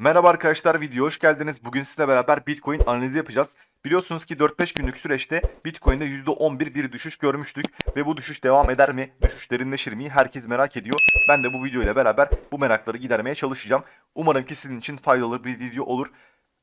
Merhaba arkadaşlar video hoş geldiniz. Bugün sizle beraber Bitcoin analizi yapacağız. Biliyorsunuz ki 4-5 günlük süreçte Bitcoin'de %11 bir düşüş görmüştük ve bu düşüş devam eder mi? Düşüş derinleşir mi? Herkes merak ediyor. Ben de bu video ile beraber bu merakları gidermeye çalışacağım. Umarım ki sizin için faydalı bir video olur.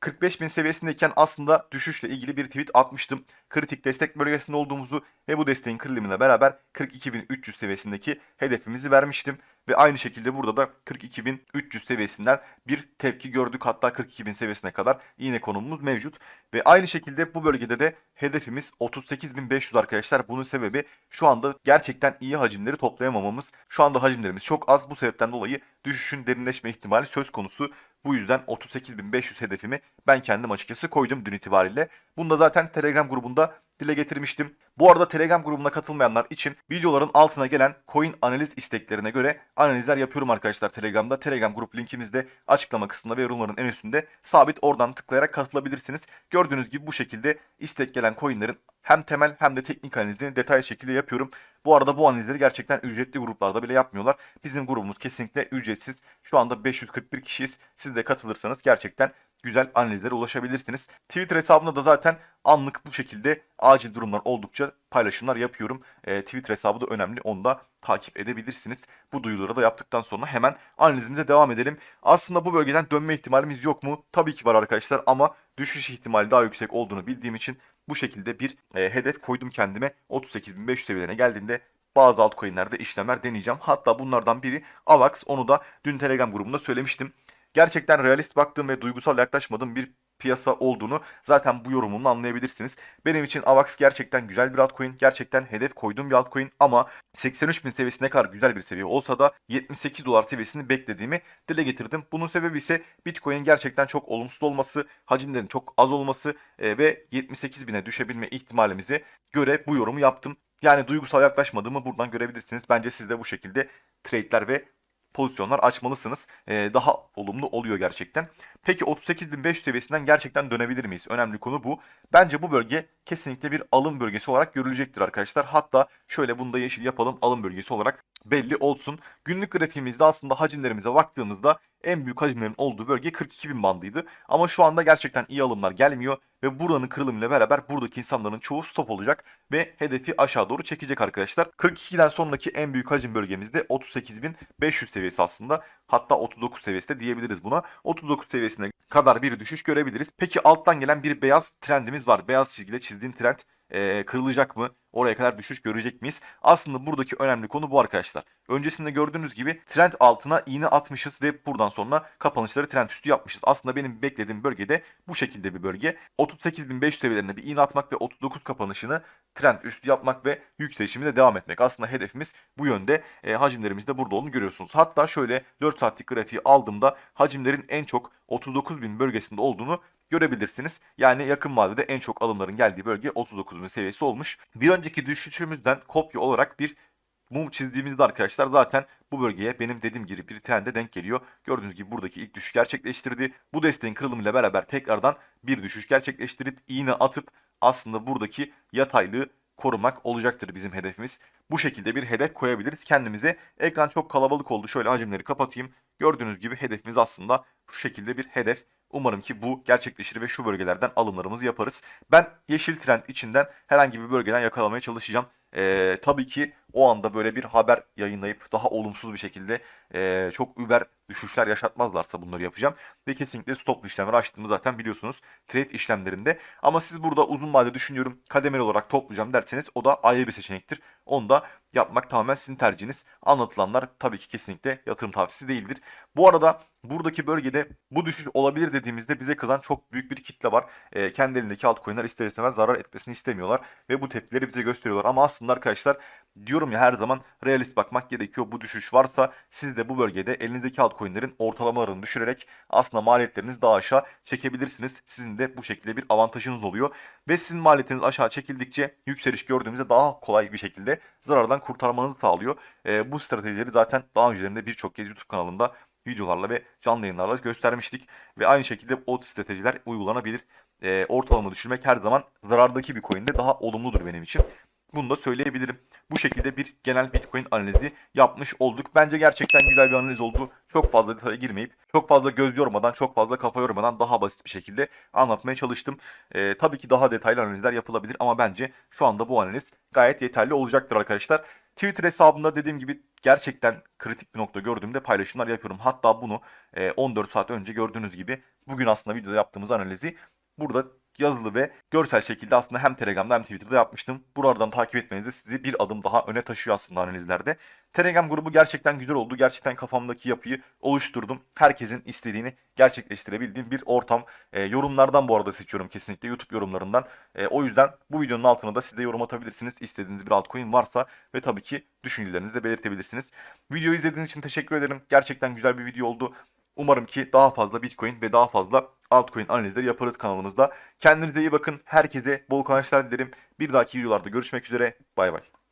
45.000 seviyesindeyken aslında düşüşle ilgili bir tweet atmıştım. Kritik destek bölgesinde olduğumuzu ve bu desteğin kırılımıyla beraber 42.300 seviyesindeki hedefimizi vermiştim. Ve aynı şekilde burada da 42.300 seviyesinden bir tepki gördük. Hatta 42.000 seviyesine kadar yine konumumuz mevcut. Ve aynı şekilde bu bölgede de hedefimiz 38.500 arkadaşlar. Bunun sebebi şu anda gerçekten iyi hacimleri toplayamamamız. Şu anda hacimlerimiz çok az. Bu sebepten dolayı düşüşün derinleşme ihtimali söz konusu. Bu yüzden 38.500 hedefimi ben kendim açıkçası koydum dün itibariyle. Bunu da zaten Telegram grubunda dile getirmiştim. Bu arada Telegram grubuna katılmayanlar için videoların altına gelen coin analiz isteklerine göre analizler yapıyorum arkadaşlar Telegram'da. Telegram grup linkimiz de açıklama kısmında ve yorumların en üstünde sabit oradan tıklayarak katılabilirsiniz. Gördüğünüz gibi bu şekilde istek gelen coinlerin hem temel hem de teknik analizini detaylı şekilde yapıyorum. Bu arada bu analizleri gerçekten ücretli gruplarda bile yapmıyorlar. Bizim grubumuz kesinlikle ücretsiz. Şu anda 541 kişiyiz. Siz de katılırsanız gerçekten güzel analizlere ulaşabilirsiniz. Twitter hesabımda da zaten anlık bu şekilde acil durumlar oldukça paylaşımlar yapıyorum. E, Twitter hesabı da önemli. Onu da takip edebilirsiniz. Bu duyuruları da yaptıktan sonra hemen analizimize devam edelim. Aslında bu bölgeden dönme ihtimalimiz yok mu? Tabii ki var arkadaşlar ama düşüş ihtimali daha yüksek olduğunu bildiğim için bu şekilde bir e, hedef koydum kendime. 38.500 seviyelerine geldiğinde bazı altcoin'lerde işlemler deneyeceğim. Hatta bunlardan biri AVAX. Onu da dün Telegram grubunda söylemiştim. Gerçekten realist baktığım ve duygusal yaklaşmadığım bir piyasa olduğunu zaten bu yorumumla anlayabilirsiniz. Benim için AVAX gerçekten güzel bir altcoin. Gerçekten hedef koyduğum bir altcoin ama 83.000 seviyesine kadar güzel bir seviye olsa da 78 dolar seviyesini beklediğimi dile getirdim. Bunun sebebi ise Bitcoin'in gerçekten çok olumsuz olması, hacimlerin çok az olması e, ve 78.000'e düşebilme ihtimalimize göre bu yorumu yaptım. Yani duygusal yaklaşmadığımı buradan görebilirsiniz. Bence siz de bu şekilde trade'ler ve pozisyonlar açmalısınız. Ee, daha olumlu oluyor gerçekten. Peki 38.500 seviyesinden gerçekten dönebilir miyiz? Önemli konu bu. Bence bu bölge kesinlikle bir alım bölgesi olarak görülecektir arkadaşlar. Hatta şöyle bunu da yeşil yapalım alım bölgesi olarak belli olsun. Günlük grafiğimizde aslında hacimlerimize baktığımızda en büyük hacimlerin olduğu bölge 42.000 bandıydı. Ama şu anda gerçekten iyi alımlar gelmiyor ve buranın kırılımıyla beraber buradaki insanların çoğu stop olacak ve hedefi aşağı doğru çekecek arkadaşlar. 42'den sonraki en büyük hacim bölgemizde 38.500 seviyesi aslında. Hatta 39 seviyesi de diyebiliriz buna. 39 seviyesine kadar bir düşüş görebiliriz. Peki alttan gelen bir beyaz trendimiz var. Beyaz çizgiyle çizdiğim trend e, kırılacak mı? Oraya kadar düşüş görecek miyiz? Aslında buradaki önemli konu bu arkadaşlar. Öncesinde gördüğünüz gibi trend altına iğne atmışız ve buradan sonra kapanışları trend üstü yapmışız. Aslında benim beklediğim bölgede bu şekilde bir bölge. 38.500 seviyelerine bir iğne atmak ve 39 kapanışını trend üstü yapmak ve yükselişimize devam etmek. Aslında hedefimiz bu yönde. E, hacimlerimiz burada olduğunu görüyorsunuz. Hatta şöyle 4 saatlik grafiği aldığımda hacimlerin en çok 39.000 bölgesinde olduğunu görebilirsiniz. Yani yakın vadede en çok alımların geldiği bölge 39.000 seviyesi olmuş. Bir önceki düşüşümüzden kopya olarak bir mum çizdiğimizde arkadaşlar zaten bu bölgeye benim dediğim gibi bir trende denk geliyor. Gördüğünüz gibi buradaki ilk düşüş gerçekleştirdi. Bu desteğin kırılımıyla beraber tekrardan bir düşüş gerçekleştirip iğne atıp aslında buradaki yataylığı korumak olacaktır bizim hedefimiz. Bu şekilde bir hedef koyabiliriz kendimize. Ekran çok kalabalık oldu. Şöyle hacimleri kapatayım. Gördüğünüz gibi hedefimiz aslında şu şekilde bir hedef. Umarım ki bu gerçekleşir ve şu bölgelerden alımlarımızı yaparız. Ben yeşil trend içinden herhangi bir bölgeden yakalamaya çalışacağım. Ee, tabii ki o anda böyle bir haber yayınlayıp daha olumsuz bir şekilde e, çok über düşüşler yaşatmazlarsa bunları yapacağım. Ve kesinlikle stoplu işlemleri açtığımı zaten biliyorsunuz trade işlemlerinde. Ama siz burada uzun vade düşünüyorum kademeli olarak toplayacağım derseniz o da ayrı bir seçenektir. Onu da yapmak tamamen sizin tercihiniz. Anlatılanlar tabii ki kesinlikle yatırım tavsiyesi değildir. Bu arada buradaki bölgede bu düşüş olabilir dediğimizde bize kızan çok büyük bir kitle var. E, kendi elindeki altcoin'ler ister istemez zarar etmesini istemiyorlar ve bu tepkileri bize gösteriyorlar. Ama aslında arkadaşlar diyorum ya her zaman realist bakmak gerekiyor. Bu düşüş varsa siz de bu bölgede elinizdeki altcoin'lerin ortalamalarını düşürerek aslında maliyetlerinizi daha aşağı çekebilirsiniz. Sizin de bu şekilde bir avantajınız oluyor. Ve sizin maliyetiniz aşağı çekildikçe yükseliş gördüğümüzde daha kolay bir şekilde zarardan kurtarmanızı sağlıyor. E, bu stratejileri zaten daha öncelerinde birçok kez YouTube kanalında videolarla ve canlı yayınlarla göstermiştik. Ve aynı şekilde o stratejiler uygulanabilir. E, ortalama düşürmek her zaman zarardaki bir coin'de daha olumludur benim için. Bunu da söyleyebilirim. Bu şekilde bir genel Bitcoin analizi yapmış olduk. Bence gerçekten güzel bir analiz oldu. Çok fazla detaya girmeyip, çok fazla göz yormadan, çok fazla kafa yormadan daha basit bir şekilde anlatmaya çalıştım. Ee, tabii ki daha detaylı analizler yapılabilir ama bence şu anda bu analiz gayet yeterli olacaktır arkadaşlar. Twitter hesabımda dediğim gibi gerçekten kritik bir nokta gördüğümde paylaşımlar yapıyorum. Hatta bunu e, 14 saat önce gördüğünüz gibi bugün aslında videoda yaptığımız analizi burada yazılı ve görsel şekilde aslında hem Telegram'da hem Twitter'da yapmıştım. Buralardan takip etmeniz de sizi bir adım daha öne taşıyor aslında analizlerde. Telegram grubu gerçekten güzel oldu. Gerçekten kafamdaki yapıyı oluşturdum. Herkesin istediğini gerçekleştirebildiğim bir ortam. E, yorumlardan bu arada seçiyorum kesinlikle YouTube yorumlarından. E, o yüzden bu videonun altına da siz de yorum atabilirsiniz. İstediğiniz bir altcoin varsa ve tabii ki düşüncelerinizi de belirtebilirsiniz. Videoyu izlediğiniz için teşekkür ederim. Gerçekten güzel bir video oldu. Umarım ki daha fazla Bitcoin ve daha fazla altcoin analizleri yaparız kanalımızda. Kendinize iyi bakın. Herkese bol kazançlar dilerim. Bir dahaki videolarda görüşmek üzere. Bay bay.